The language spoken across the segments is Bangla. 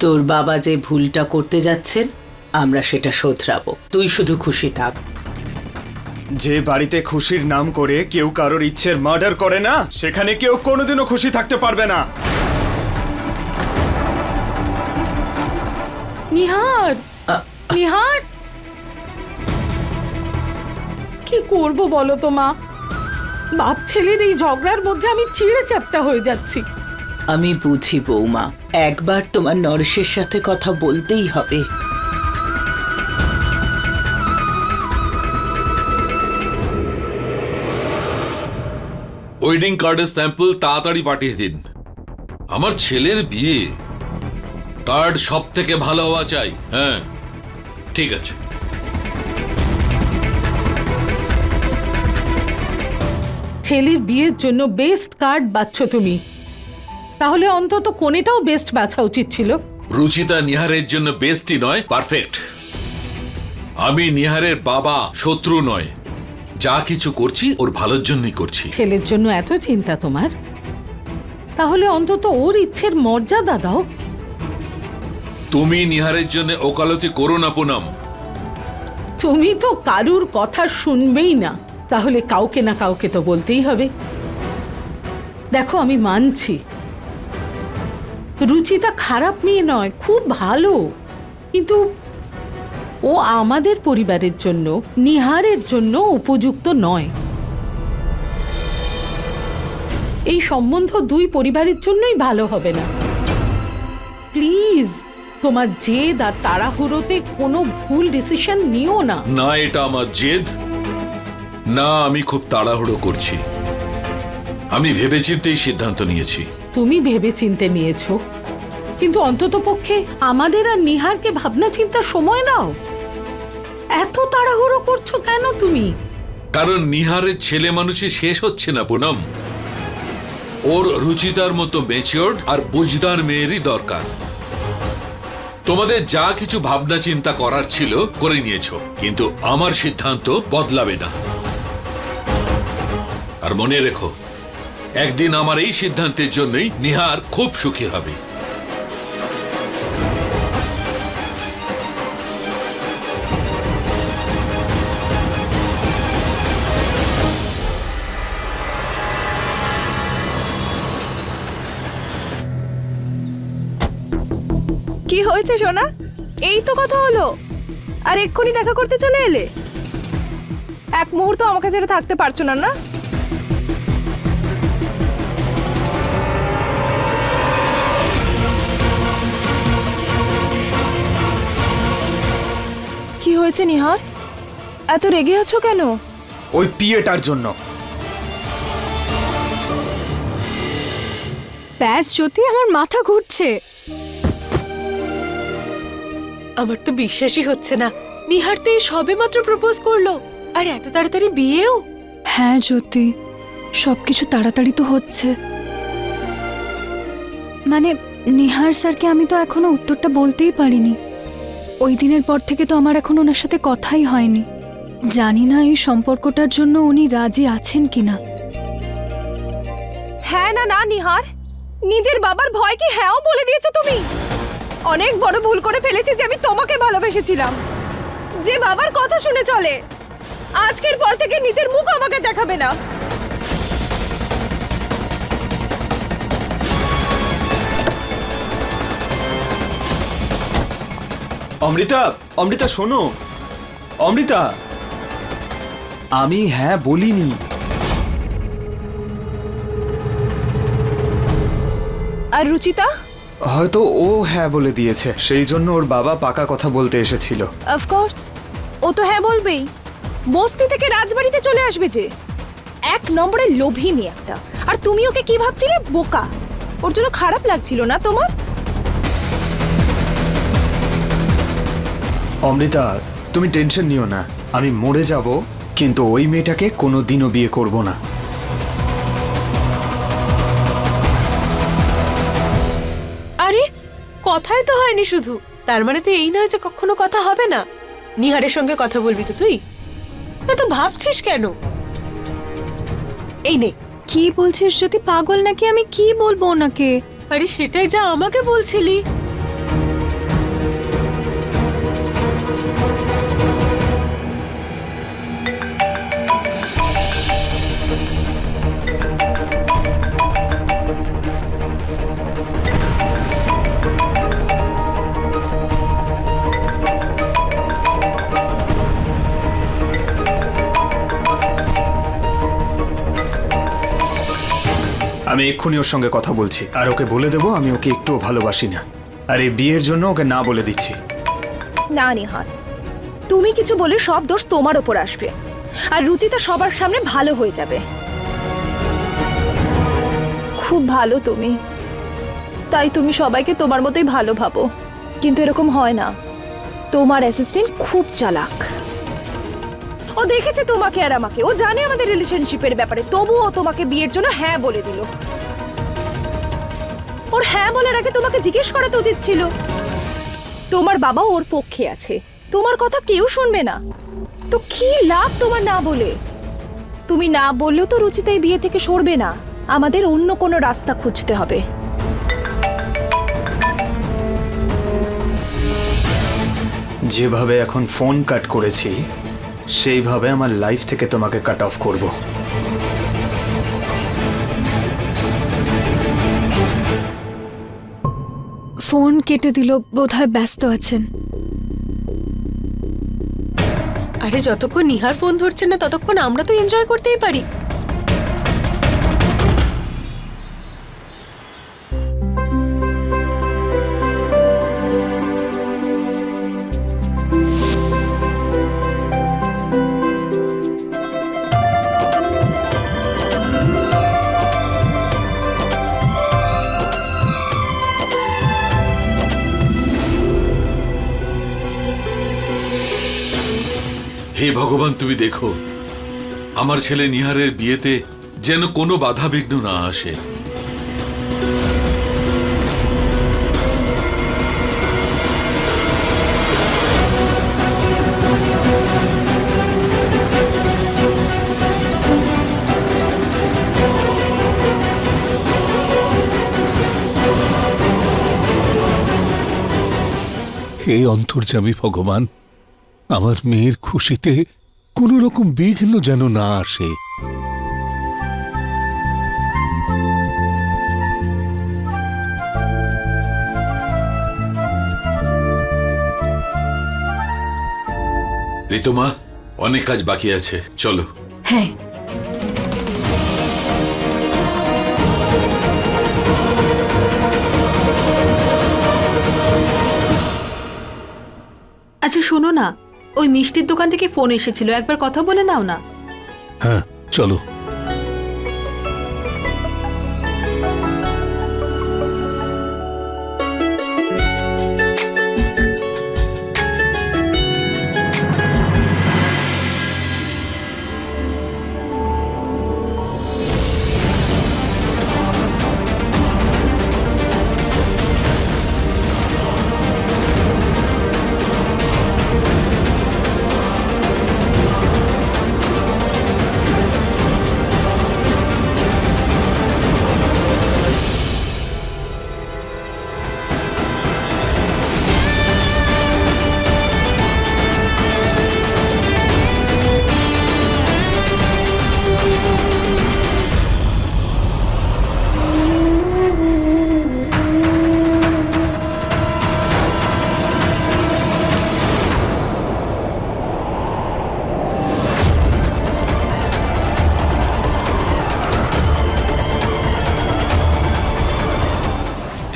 তোর বাবা যে ভুলটা করতে যাচ্ছেন আমরা সেটা শোধরাবো। তুই শুধু খুশি থাক। যে বাড়িতে খুশির নাম করে কেউ কারোর ইচ্ছের মার্ডার করে না সেখানে কেউ কোনোদিনও খুশি থাকতে পারবে না। নিহার! নিহার! কি করব বলো তো মা? বাপ ছেলের এই ঝগড়ার মধ্যে আমি চিড়ে চ্যাপটা হয়ে যাচ্ছি। আমি বুঝি বৌমা একবার তোমার নরেশের সাথে কথা বলতেই হবে। ওয়েডিং কার্ডের স্যাম্পল তাড়াতাড়ি পাঠিয়ে দিন। আমার ছেলের বিয়ে। কার্ড সব থেকে ভালো হওয়া চাই হ্যাঁ? ঠিক আছে। ছেলের বিয়ের জন্য বেস্ট কার্ড বাচ্ছ তুমি। তাহলে অন্তত কোনেটাও বেস্ট বাছা উচিত ছিল। রুচিতা নিহারের জন্য বেস্টই নয় পারফেক্ট আমি নিহারের বাবা শত্রু নয়। যা কিছু করছি ওর ভালোর জন্যই করছি। ছেলের জন্য এত চিন্তা তোমার? তাহলে অন্তত ওর ইচ্ছের মর্যাদা দাও। তুমি নিহারের জন্য ওকালতি করো না পুনম। তুমি তো কারুর কথা শুনবেই না। তাহলে কাউকে না কাউকে তো বলতেই হবে। দেখো আমি মানছি। রুচিতা খারাপ মেয়ে নয়, খুব ভালো। কিন্তু ও আমাদের পরিবারের জন্য, নিহারের জন্য উপযুক্ত নয়। এই সম্বন্ধ দুই পরিবারের জন্যই ভালো হবে না। প্লিজ, তোমার জেদ আর তাড়াহুড়োতে কোনো ভুল ডিসিশন নিও না। না, এটা আমার জেদ। না, আমি খুব তাড়াহুড়ো করছি। আমি ভেবেচিন্তেই সিদ্ধান্ত নিয়েছি। তুমি ভেবে চিনতে নিয়েছো। কিন্তু অন্তত পক্ষে আমাদের আর নিহারকে ভাবনা চিন্তার সময় দাও। এত তাড়াহুড়ো করছ কেন তুমি? কারণ নিহারের ছেলে মানুষই শেষ হচ্ছে না, পুনম। ওর রুচিতার মতো মেচিওর্ড আর বুঝদার মেয়েরই দরকার। তোমাদের যা কিছু ভাবনা চিন্তা করার ছিল করে নিয়েছো, কিন্তু আমার সিদ্ধান্ত বদলাবে না। আর মনে রেখো একদিন আমার এই সিদ্ধান্তের জন্যই নিহার খুব সুখী হবে। কি হয়েছে, সোনা? এই তো কথা হলো। আর এক্ষুনি দেখা করতে চলে এলে? এক মুহূর্ত আমাকে ছেড়ে থাকতে পারছ না না? হয়েছে নিহার? এত রেগে আছো কেন? ওই পিয়েটার জন্য। ব্যাস জ্যোতি আমার মাথা ঘুরছে। আমার তো বিশ্বাসই হচ্ছে না। নিহার তো এই সবে মাত্র প্রপোজ করল। আর এত তাড়াতাড়ি বিয়েও? হ্যাঁ জ্যোতি সবকিছু তাড়াতাড়ি তো হচ্ছে। মানে নিহার স্যারকে আমি তো এখনও উত্তরটা বলতেই পারিনি। ওই দিনের পর থেকে তো আমার এখন ওনার সাথে কথাই হয়নি। জানি না এই সম্পর্কটার জন্য উনি রাজি আছেন কিনা। হ্যাঁ না না, নিহার। নিজের বাবার ভয় কি হ্যাঁও বলে দিয়েছ তুমি। অনেক বড় ভুল করে ফেলেছি যে আমি তোমাকে ভালোবেসেছিলাম। যে বাবার কথা শুনে চলে, আজকের পর থেকে নিজের মুখ আমাকে দেখাবে না। অমৃতা অমৃতা শোনো। অমৃতা। আমি হ্যাঁ বলিনি। আর রুচিতা? হয়তো ও হ্যাঁ বলে দিয়েছে। সেই জন্য ওর বাবা পাকা কথা বলতে এসেছিল। অফকোর্স ও তো হ্যাঁ বলবেই। বস্তি থেকে রাজবাড়িতে চলে আসবে যে। এক নম্বরের লোভী মেয়ে একটা আর তুমি ওকে কি ভাবছিলে? বোকা। ওর জন্য খারাপ লাগছিল না তোমার? অমৃতা তুমি টেনশন নিও না। আমি মরে যাব কিন্তু ওই মেয়েটাকে কোনো দিনও বিয়ে করব না। আরে কথাই তো হয়নি শুধু। তার মানে তো এই নয় যে কখনো কথা হবে না। নিহারের সঙ্গে কথা বলবি তো তুই। এত ভাবছিস কেন? এই নে। কি বলছিস? যদি পাগল নাকি আমি কি বলব ওনাকে? আরে সেটাই যা আমাকে বলছিলি। আমি এক্ষুনি ওর সঙ্গে কথা বলছি। আর ওকে বলে দেবো আমি ওকে একটুও ভালোবাসি না। আর এই বিয়ের জন্য ওকে না বলে দিচ্ছি। না নিহার তুমি কিছু বলে সব দোষ তোমার ওপর আসবে। আর রুচিতা সবার সামনে ভালো হয়ে যাবে। খুব ভালো তুমি। তাই তুমি সবাইকে তোমার মতোই ভালো ভাবো। কিন্তু এরকম হয় না। তোমার অ্যাসিস্ট্যান্ট খুব চালাক। ও দেখেছে তোমাকে আর আমাকে। ও জানে আমাদের রিলেশনশিপের ব্যাপারে। তবুও ও তোমাকে বিয়ের জন্য হ্যাঁ বলে দিল। ওর হ্যাঁ বলার আগে তোমাকে জিজ্ঞেস করা তো উচিত ছিল। তোমার বাবা ওর পক্ষে আছে। তোমার কথা কেউ শুনবে না। তো কি লাভ তোমার না বলে? তুমি না বললেও তো রুচিতা এই বিয়ে থেকে সরবে না। আমাদের অন্য কোনো রাস্তা খুঁজতে হবে। যেভাবে এখন ফোন কাট করেছি সেইভাবে আমার লাইফ থেকে তোমাকে কাট অফ করব। ফোন কেটে দিল বোধহয় ব্যস্ত আছেন। আরে যতক্ষণ নিহার ফোন ধরছে না ততক্ষণ আমরা তো এনজয় করতেই পারি। ভগবান, তুমি দেখো, আমার ছেলে নিহারের বিয়েতে যেন কোনো বাধা বিঘ্ন না আসে। হে অন্তর্যামী ভগবান আমার মেয়ের খুশিতে কোনো রকম বিঘ্ন যেন না আসে। ঋতুমা অনেক কাজ বাকি আছে। চলো। হ্যাঁ। আচ্ছা শোনো না। ওই মিষ্টির দোকান থেকে ফোন এসেছিল একবার কথা বলে নাও না। হ্যাঁ চলো।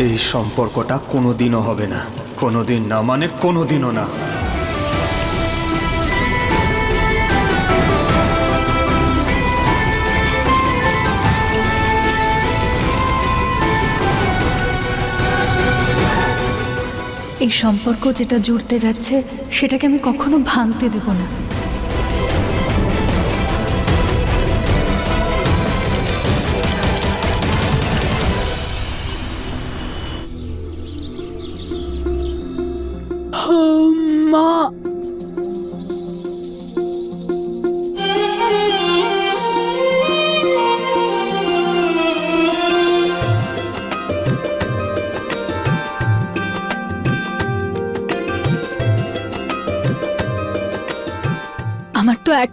এই সম্পর্কটা কোনোদিনও হবে না। কোনোদিন না মানে কোনোদিনও না। এই সম্পর্ক যেটা জুড়তে যাচ্ছে, সেটাকে আমি কখনো ভাঙতে দেব না।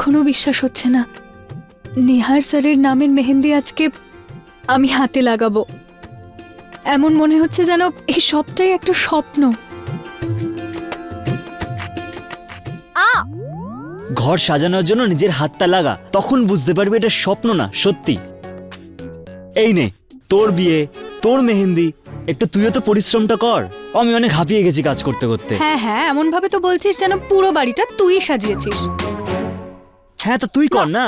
আমার তো এখনও বিশ্বাস হচ্ছে না। নিহার স্যারের নামের মেহেন্দি আজকে আমি হাতে লাগাবো। এমন মনে হচ্ছে যেন এই সবটাই একটা স্বপ্ন। ঘর সাজানোর জন্য নিজের হাতটা লাগা। তখন বুঝতে পারবি এটা স্বপ্ন না সত্যি। এই নে তোর বিয়ে তোর মেহেন্দি একটু তুইও তো পরিশ্রমটা কর। আমি অনেক হাঁপিয়ে গেছি কাজ করতে করতে। হ্যাঁ হ্যাঁ এমন ভাবে তো বলছিস যেন পুরো বাড়িটা তুই সাজিয়েছিস। হ্যাঁ তো তুই কর না?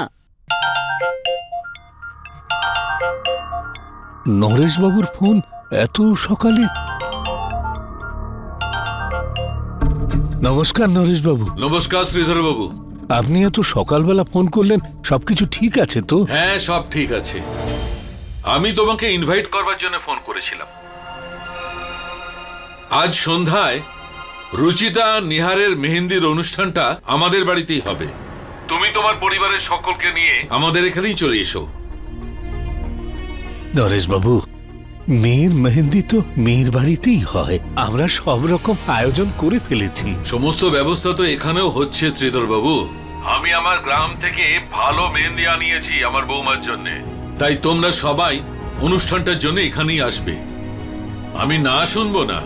নরেশবাবুর ফোন এত সকালে? নমস্কার নরেশবাবু। নমস্কার শ্রীধর বাবু আপনি এত সকালবেলা ফোন করলেন সবকিছু ঠিক আছে তো? হ্যাঁ সব ঠিক আছে। আমি তোমাকে ইনভাইট করবার জন্য ফোন করেছিলাম। আজ সন্ধ্যায় রুচিতা নিহারের মেহেন্দির অনুষ্ঠানটা আমাদের বাড়িতেই হবে। তুমি তোমার পরিবারের সকলকে নিয়ে আমাদের এখানেই চলে এসো। নরেশবাবু মেয়ের মেহেন্দি তো মেয়ের বাড়িতেই হয়। আমরা সব রকম আয়োজন করে ফেলেছি। সমস্ত ব্যবস্থা তো এখানেও হচ্ছে শ্রীধর বাবু। আমি আমার গ্রাম থেকে ভালো মেহেন্দি আনিয়েছি আমার বৌমার জন্য। তাই তোমরা সবাই অনুষ্ঠানটার জন্য এখানেই আসবে। আমি না শুনব না।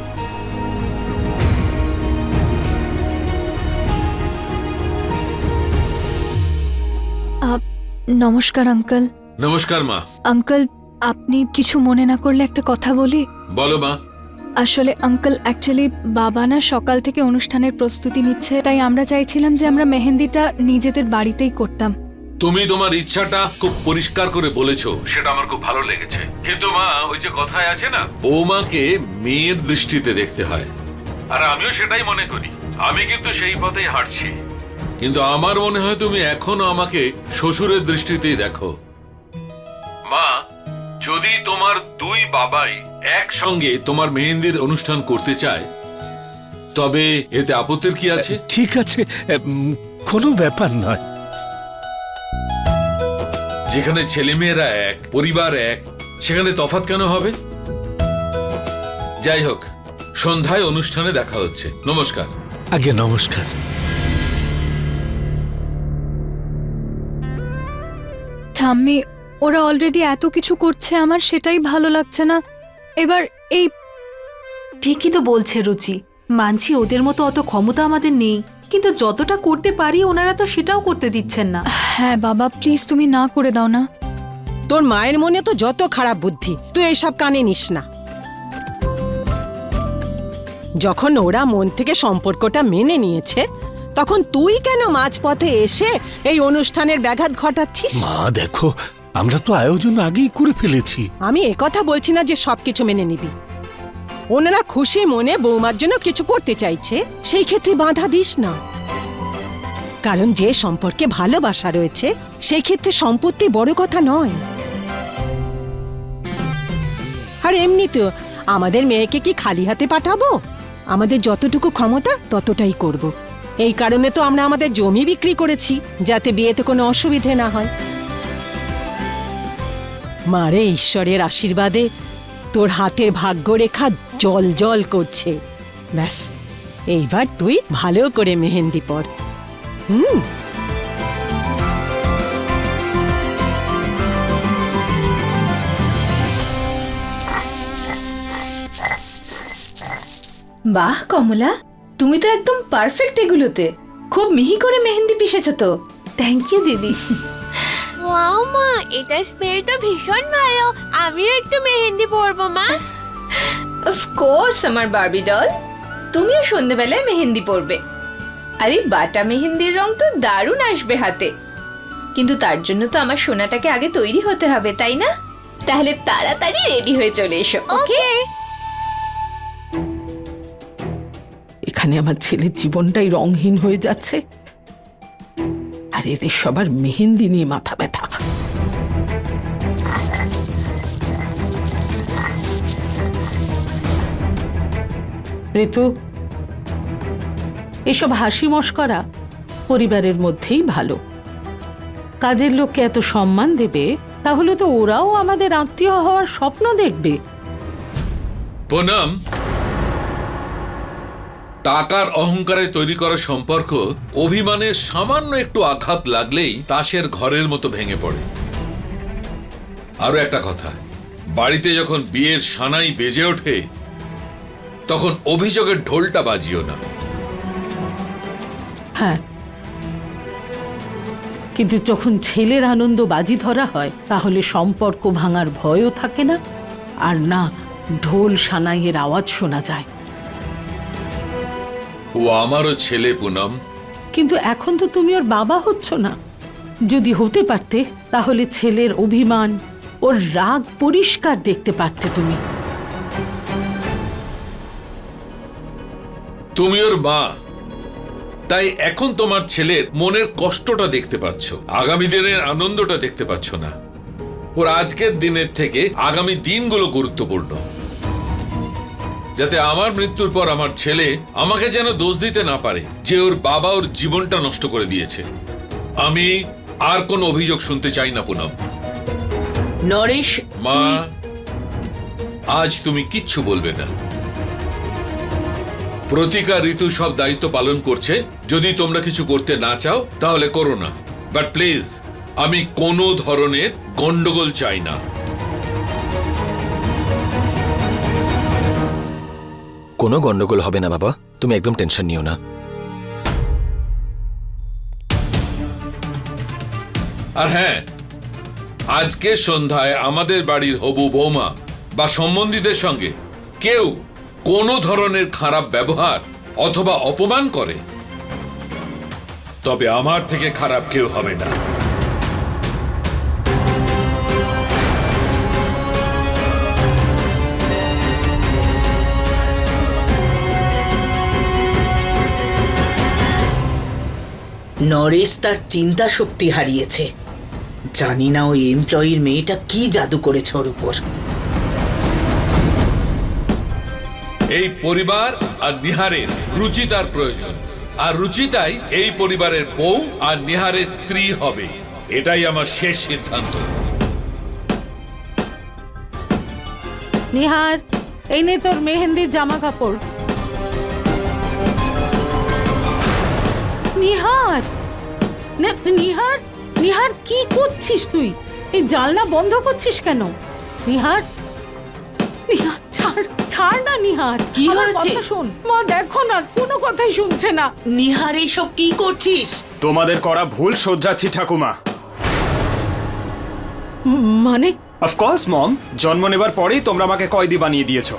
নমস্কার আঙ্কেল। নমস্কার মা। আঙ্কেল আপনি কিছু মনে না করলে একটা কথা বলি? বলো মা। আসলে আঙ্কেল অ্যাকচুয়ালি বাবা না সকাল থেকে অনুষ্ঠানের প্রস্তুতি নিচ্ছে তাই আমরা চাইছিলাম যে আমরা মেহেন্দিটা নিজেদের বাড়িতেই করতাম। তুমি তোমার ইচ্ছাটা খুব পরিষ্কার করে বলেছ সেটা আমার খুব ভালো লেগেছে। কিন্তু মা ওই যে কথায় আছে না বৌমাকে মেয়ের দৃষ্টিতে দেখতে হয়। আর আমিও সেটাই মনে করি। আমি কিন্তু সেই পথেই হাঁটছি। কিন্তু আমার মনে হয় তুমি এখনও আমাকে শ্বশুরের দৃষ্টিতেই দেখো। মা যদি তোমার দুই বাবাই একসঙ্গে তোমার মেহেন্দির অনুষ্ঠান করতে চায় তবে এতে আপত্তির কি আছে? ঠিক আছে উম, কোনো ব্যাপার নয়। যেখানে ছেলেমেয়েরা এক পরিবার এক সেখানে তফাৎ কেন হবে? যাই হোক সন্ধ্যায় অনুষ্ঠানে দেখা হচ্ছে। নমস্কার। আগে নমস্কার। ঠাম্মি ওরা অলরেডি এত কিছু করছে আমার সেটাই ভালো লাগছে না। এবার এই ঠিকই তো বলছে রুচি। মানছি ওদের মতো অত ক্ষমতা আমাদের নেই। কিন্তু যতটা করতে পারি ওনারা তো সেটাও করতে দিচ্ছেন না। হ্যাঁ বাবা প্লিজ তুমি না করে দাও না। তোর মায়ের মনে তো যত খারাপ বুদ্ধি তুই এসব কানে নিস না। যখন ওরা মন থেকে সম্পর্কটা মেনে নিয়েছে তখন তুই কেন মাঝপথে এসে এই অনুষ্ঠানের ব্যাঘাত ঘটাচ্ছিস? মা দেখো আমরা তো আয়োজন আগেই করে ফেলেছি। আমি একথা বলছি না যে সবকিছু মেনে নিবি। ওনারা খুশি মনে বৌমার জন্য কিছু করতে চাইছে সেই ক্ষেত্রে বাধা দিস না। কারণ যে সম্পর্কে ভালোবাসা রয়েছে সেই ক্ষেত্রে সম্পত্তি বড় কথা নয়। আর এমনিতেও আমাদের মেয়েকে কি খালি হাতে পাঠাবো? আমাদের যতটুকু ক্ষমতা ততটাই করব। এই কারণে তো আমরা আমাদের জমি বিক্রি করেছি, যাতে বিয়েতে কোনো অসুবিধে না হয়। মারে ঈশ্বরের আশীর্বাদে তোর হাতের ভাগ্যরেখা জল জল করছে। ব্যাস, এইবার তুই ভালো করে মেহেন্দি পর। হুম। বাহ, কমলা। তুমি তো একদম পারফেক্ট এগুলোতে। খুব মিহি করে মেহেন্দি পিষেছো তো। থ্যাংক ইউ দিদি। ওয়াও মা এটা স্মেল তো ভীষণ ভালো। আমিও একটু মেহেন্দি পরবো মা। অফকোর্স আমার বারবি ডল তুমিও সন্ধেবেলায় মেহেন্দি পরবে। আরে বাটা মেহেন্দির রং তো দারুণ আসবে হাতে। কিন্তু তার জন্য তো আমার সোনাটাকে আগে তৈরি হতে হবে তাই না? তাহলে তাড়াতাড়ি রেডি হয়ে চলে এসো ওকে? এখানে আমার ছেলের জীবনটাই রংহীন হয়ে যাচ্ছে। আর এদের সবার মেহেন্দি নিয়ে মাথা ব্যথা। ঋতু, এসব হাসি মস্করা পরিবারের মধ্যেই ভালো। কাজের লোককে এত সম্মান দেবে, তাহলে তো ওরাও আমাদের আত্মীয় হওয়ার স্বপ্ন দেখবে। পুনম টাকার অহংকারে তৈরি করা সম্পর্ক অভিমানের সামান্য একটু আঘাত লাগলেই তাসের ঘরের মতো ভেঙে পড়ে। আরও একটা কথা, বাড়িতে যখন বিয়ের সানাই বেজে ওঠে, তখন অভিযোগের ঢোলটা বাজিও না। হ্যাঁ। কিন্তু যখন ছেলের আনন্দ বাজি ধরা হয়, তাহলে সম্পর্ক ভাঙার ভয়ও থাকে না, আর না, ঢোল সানাইয়ের আওয়াজ শোনা যায়। ও আমারও ছেলে পুনম। কিন্তু এখন তো তুমি ওর বাবা হচ্ছ না। যদি হতে পারতে তাহলে ছেলের অভিমান ওর রাগ পরিষ্কার দেখতে পারতে তুমি। তুমি ওর মা। তাই এখন তোমার ছেলের মনের কষ্টটা দেখতে পাচ্ছ। আগামী দিনের আনন্দটা দেখতে পাচ্ছ না। ওর আজকের দিনের থেকে আগামী দিনগুলো গুরুত্বপূর্ণ। যাতে আমার মৃত্যুর পর আমার ছেলে আমাকে যেন দোষ দিতে না পারে যে ওর বাবা ওর জীবনটা নষ্ট করে দিয়েছে। আমি আর কোনো অভিযোগ শুনতে চাই না পুনম। নরেশ মা আজ তুমি কিচ্ছু বলবে না। প্রতিকার ঋতু সব দায়িত্ব পালন করছে। যদি তোমরা কিছু করতে না চাও তাহলে করো না। বাট প্লিজ আমি কোনো ধরনের গন্ডগোল চাই না। কোনো গন্ডগোল হবে না, বাবা। তুমি একদম টেনশন নিও না। আর হ্যাঁ আজকে সন্ধ্যায় আমাদের বাড়ির হবু বৌমা বা সম্বন্ধীদের সঙ্গে কেউ কোনো ধরনের খারাপ ব্যবহার অথবা অপমান করে, তবে আমার থেকে খারাপ কেউ হবে না। নরেশ তার চিন্তা শক্তি হারিয়েছে। জানি না ওই এমপ্লয়ির মেয়েটা কি জাদু করেছে ওর উপর। এই পরিবার আর নিহারের রুচিতার প্রয়োজন। আর রুচিতাই এই পরিবারের বউ আর নিহারের স্ত্রী হবে। এটাই আমার শেষ সিদ্ধান্ত। নিহার এই নে তোর মেহেন্দির জামা কাপড় নিহার! নিহার নিহার কি করছিস তুই? এই জানলা বন্ধ করছিস কেন? নিহার নিহার ছাড় ছাড় না নিহার। কি হয়েছে? শোন। মা দেখো না কোনো কথাই শুনছে না। নিহার এইসব কি করছিস? তোমাদের করা ভুল শোধরাচ্ছি ঠাকুমা। মানে? অফকোর্স মম জন্ম নেবার পরেই তোমরা আমাকে কয়েদি বানিয়ে দিয়েছ।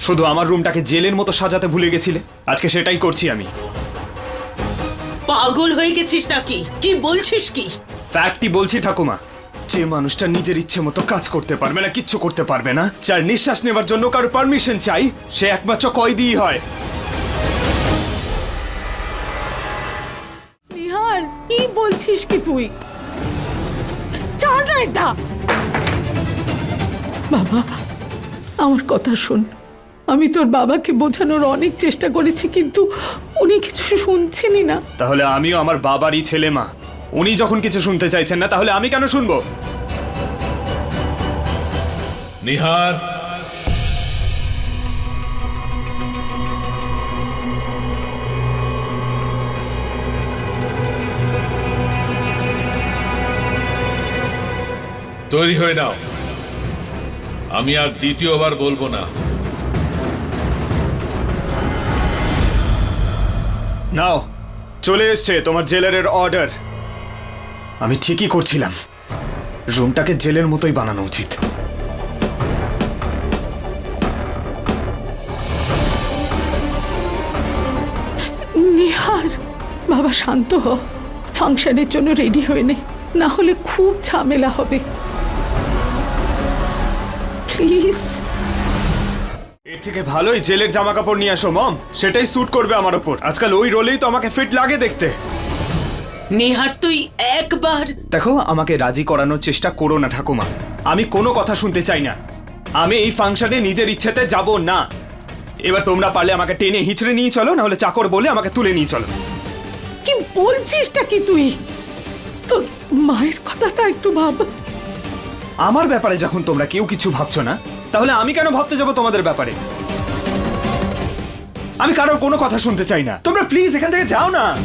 শুধু আমার রুমটাকে জেলের মতো সাজাতে ভুলে গেছিলে। আজকে সেটাই করছি আমি। পাগল হয়ে গেছিস নাকি? কি বলছিস কি? ফ্যাক্টই বলছি ঠাকুমা। যে মানুষটা নিজের ইচ্ছে মতো কাজ করতে পারবে না কিচ্ছু করতে পারবে না যার নিঃশ্বাস নেবার জন্য কারও পারমিশন চাই সে একমাত্র কয়েদিই হয়। নিহার কি বলছিস কি তুই? ছাড় না এটা। বাবা আমার কথা শোন। আমি তোর বাবাকে বোঝানোর অনেক চেষ্টা করেছি কিন্তু উনি কিছু শুনছেনই না। তাহলে আমিও আমার বাবারই ছেলে মা। উনি যখন কিছু শুনতে চাইছেন না তাহলে আমি কেন শুনব? নিহার। তৈরি হয়ে নাও। আমি আর দ্বিতীয়বার বলব না। নাও, চলে এসছে তোমার জেলারের অর্ডার। আমি ঠিকই করছিলাম। রুমটাকে জেলের মতোই বানানো উচিত। নিহার, বাবা শান্ত হ। ফাংশনের জন্য রেডি হয়ে নে, না হলে খুব ঝামেলা হবে। প্লিজ। এর থেকে ভালোই জেলের জামা কাপড় নিয়ে আসো মম। সেটাই স্যুট করবে আমার ওপর আজকাল ওই রোলেই তো আমাকে ফিট লাগে দেখতে। নিহার তুই একবার দেখো আমাকে রাজি করানোর চেষ্টা করো না ঠাকুমা। আমি কোনো কথা শুনতে চাই না। আমি এই ফাংশনে নিজের ইচ্ছেতে যাব না। এবার তোমরা পারলে আমাকে টেনে হিচড়ে নিয়ে চলো না হলে চাকর বলে আমাকে তুলে নিয়ে চলো। কি বলছিসটা কি তুই? তোর মায়ের কথাটা একটু ভাব। আমার ব্যাপারে যখন তোমরা কেউ কিছু ভাবছ না তাহলে আমি কেন ভাবতে যাব তোমাদের ব্যাপারে? আমি কারোর কোনো কথা শুনতে চাই না। তোমরা প্লিজ এখান থেকে যাও না।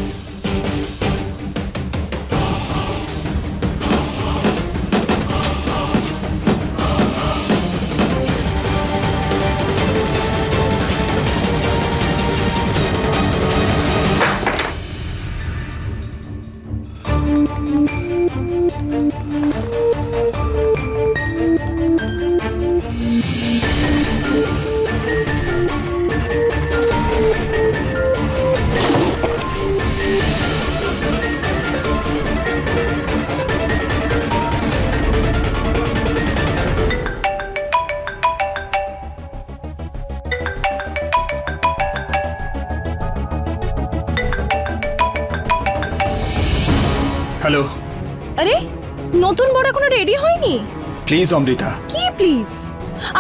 প্লিজ অমৃতা কি প্লিজ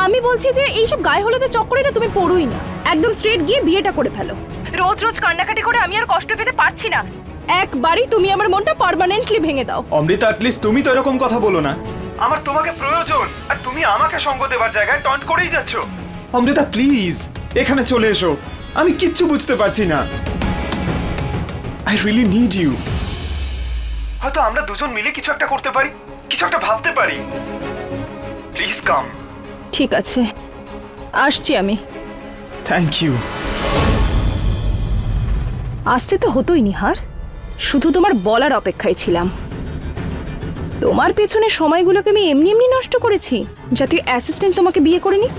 আমি বলছি যে এইসব গায়ে হলুদের চক্করে না তুমি পড়োই না। একদম স্ট্রেট গিয়ে বিয়েটা করে ফেলো। রোজ রোজ কান্নাকাটি করে আমি আর কষ্ট পেতে পারছি না। একবারই তুমি আমার মনটা পার্মানেন্টলি ভেঙে দাও। অমৃতা অ্যাটলিস্ট তুমি তো এরকম কথা বলো না। আমার তোমাকে প্রয়োজন। আর তুমি আমাকে সঙ্গ দেবার জায়গায় টন্ট করেই যাচ্ছ। অমৃতা প্লিজ এখানে চলে এসো। আমি কিচ্ছু বুঝতে পারছি না। আই রিয়েলি নিড ইউ হয়তো আমরা দুজন মিলে কিছু একটা করতে পারি কিছু একটা ভাবতে পারি। প্লিজ কাম ঠিক আছে। আসছি আমি। থ্যাংক ইউ আসতে তো হতোই নিহার। শুধু তোমার বলার অপেক্ষায় ছিলাম। তোমার পেছনে সময়গুলোকে আমি এমনি এমনি নষ্ট করেছি যাতে অ্যাসিস্ট্যান্ট তোমাকে বিয়ে করে নি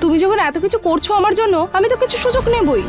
তুমি যখন এত কিছু করছ আমার জন্য আমি তো কিছু সুযোগ নেবই।